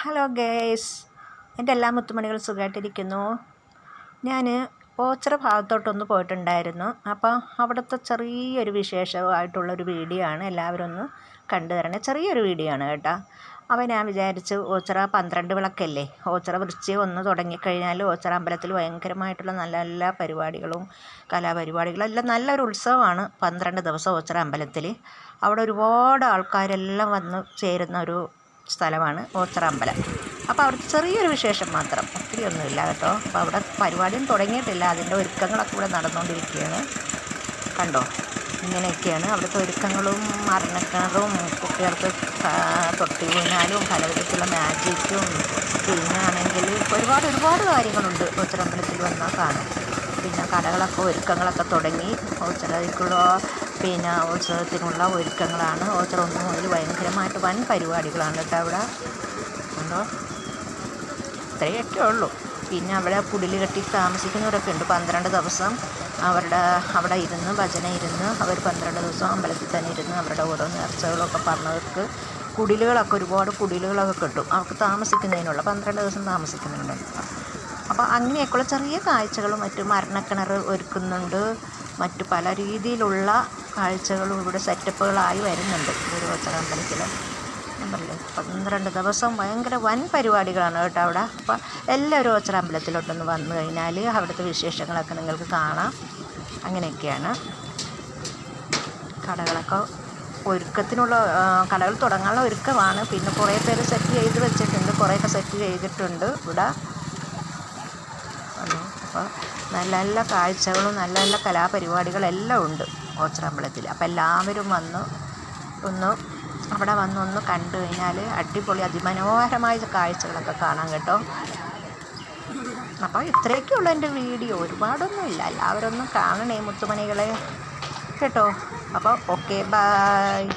Hello guys എന്റെ എല്ലാ മുത്തുമണികളും സുഖമായിട്ടിരിക്കുന്നു. ഞാൻ ഓച്ചിറ ഭാഗത്തോട്ടൊന്ന് പോയിട്ടുണ്ടായിരുന്നു. അപ്പോൾ അവിടുത്തെ ചെറിയൊരു വിശേഷമായിട്ടുള്ളൊരു വീഡിയോ ആണ് എല്ലാവരും ഒന്ന് കണ്ടു തരണേ. ചെറിയൊരു വീഡിയോ ആണ് കേട്ടോ. അപ്പോൾ ഞാൻ വിചാരിച്ചു ഓച്ചിറ പന്ത്രണ്ട് വിളക്കല്ലേ? ഓച്ചിറ വൃശ്ചി ഒന്ന് തുടങ്ങിക്കഴിഞ്ഞാൽ ഓച്ചിറ അമ്പലത്തിൽ ഭയങ്കരമായിട്ടുള്ള നല്ല നല്ല പരിപാടികളും കലാപരിപാടികളും എല്ലാം നല്ലൊരു ഉത്സവമാണ് പന്ത്രണ്ട് ദിവസം ഓച്ചിറ അമ്പലത്തിൽ. അവിടെ ഒരുപാട് ആൾക്കാരെല്ലാം വന്ന് ചേരുന്ന ഒരു സ്ഥലമാണ് ഓച്ചിറ അമ്പലം അപ്പോൾ അവിടെ ചെറിയൊരു വിശേഷം മാത്രം. ഒത്തിരി ഒന്നുമില്ല കേട്ടോ. അപ്പോൾ അവിടെ പരിപാടിയും തുടങ്ങിയിട്ടില്ല. അതിന്റെ ഒരുക്കങ്ങളൊക്കെ ഇവിടെ നടന്നുകൊണ്ടിരിക്കുകയാണ്. കണ്ടോ? ഇങ്ങനെയൊക്കെയാണ് അവിടുത്തെ ഒരുക്കങ്ങളും മരണക്കിണറും കുട്ടികൾക്ക് തൊട്ടി വീണാലും പലവിധത്തിലുള്ള മാജിക്കും പിന്നാണെങ്കിൽ ഒരുപാട് ഒരുപാട് കാര്യങ്ങളുണ്ട് ഓച്ചിറമ്പലത്തിൽ വന്നാൽ കാണും പിന്നെ കടകളൊക്കെ ഒരുക്കങ്ങളൊക്കെ തുടങ്ങി. ഓച്ചിറയ്ക്കുള്ള പിന്നെ ഉത്സവത്തിനുള്ള ഒരുക്കങ്ങളാണ്. ഓച്ചറ ഒന്ന് മുതൽ ഭയങ്കരമായിട്ട് വൻ പരിപാടികളാണ് കേട്ടോ അവിടെ. ഉണ്ടോ? ഇത്രയൊക്കെ ഉള്ളൂ പിന്നെ അവിടെ കുടിൽ കെട്ടി താമസിക്കുന്നവരൊക്കെ ഉണ്ട്. പന്ത്രണ്ട് ദിവസം അവരുടെ അവിടെ ഇരുന്ന് ഭജന ഇരുന്ന് അവർ പന്ത്രണ്ട് ദിവസം അമ്പലത്തിൽ തന്നെ ഇരുന്ന് അവരുടെ ഓരോ നേർച്ചകളൊക്കെ പറഞ്ഞവർക്ക് കുടിലുകളൊക്കെ ഒരുപാട് കുടിലുകളൊക്കെ കിട്ടും. അവർക്ക് താമസിക്കുന്നതിനുള്ള പന്ത്രണ്ട് ദിവസം താമസിക്കുന്നുണ്ട്. അപ്പോൾ അങ്ങനെയൊക്കെയുള്ള ചെറിയ കാഴ്ചകളും മറ്റു മരണക്കിണർ ഒരുക്കുന്നുണ്ട്. മറ്റു പല രീതിയിലുള്ള കാഴ്ചകളും ഇവിടെ സെറ്റപ്പുകളായി വരുന്നുണ്ട്. അമ്പലത്തിൽ ഞാൻ പറഞ്ഞില്ലേ പന്ത്രണ്ട് ദിവസം ഭയങ്കര വൻ പരിപാടികളാണ് കേട്ടോ അവിടെ. അപ്പോൾ എല്ലാവരും ഓച്ചറ അമ്പലത്തിലോട്ടൊന്ന് വന്നു കഴിഞ്ഞാൽ അവിടുത്തെ വിശേഷങ്ങളൊക്കെ നിങ്ങൾക്ക് കാണാം. അങ്ങനെയൊക്കെയാണ്. കടകളൊക്കെ ഒരുക്കത്തിനുള്ള കടകൾ തുടങ്ങാനുള്ള ഒരുക്കമാണ്. പിന്നെ കുറേ പേര് സെറ്റ് ചെയ്ത് വെച്ചിട്ടുണ്ട്. കുറേയൊക്കെ സെറ്റ് ചെയ്തിട്ടുണ്ട് ഇവിടെ. അപ്പോൾ നല്ല നല്ല കാഴ്ചകളും നല്ല നല്ല കലാപരിപാടികളെല്ലാം ഉണ്ട്. ഓച്ചിറ അമ്പലത്തിൽ അപ്പോൾ എല്ലാവരും വന്ന്. ഒന്ന് അവിടെ വന്നൊന്ന് കണ്ടു കഴിഞ്ഞാൽ അടിപൊളി അതിമനോഹരമായ കാഴ്ചകളൊക്കെ കാണാം കേട്ടോ. അപ്പോൾ ഇത്രയൊക്കെയുള്ള എന്റെ വീഡിയോ. ഒരുപാടൊന്നുമില്ല. എല്ലാവരും ഒന്ന് കാണണേ മുത്തുമണികളെ. കേട്ടോ? അപ്പോൾ ഓക്കെ ബായ്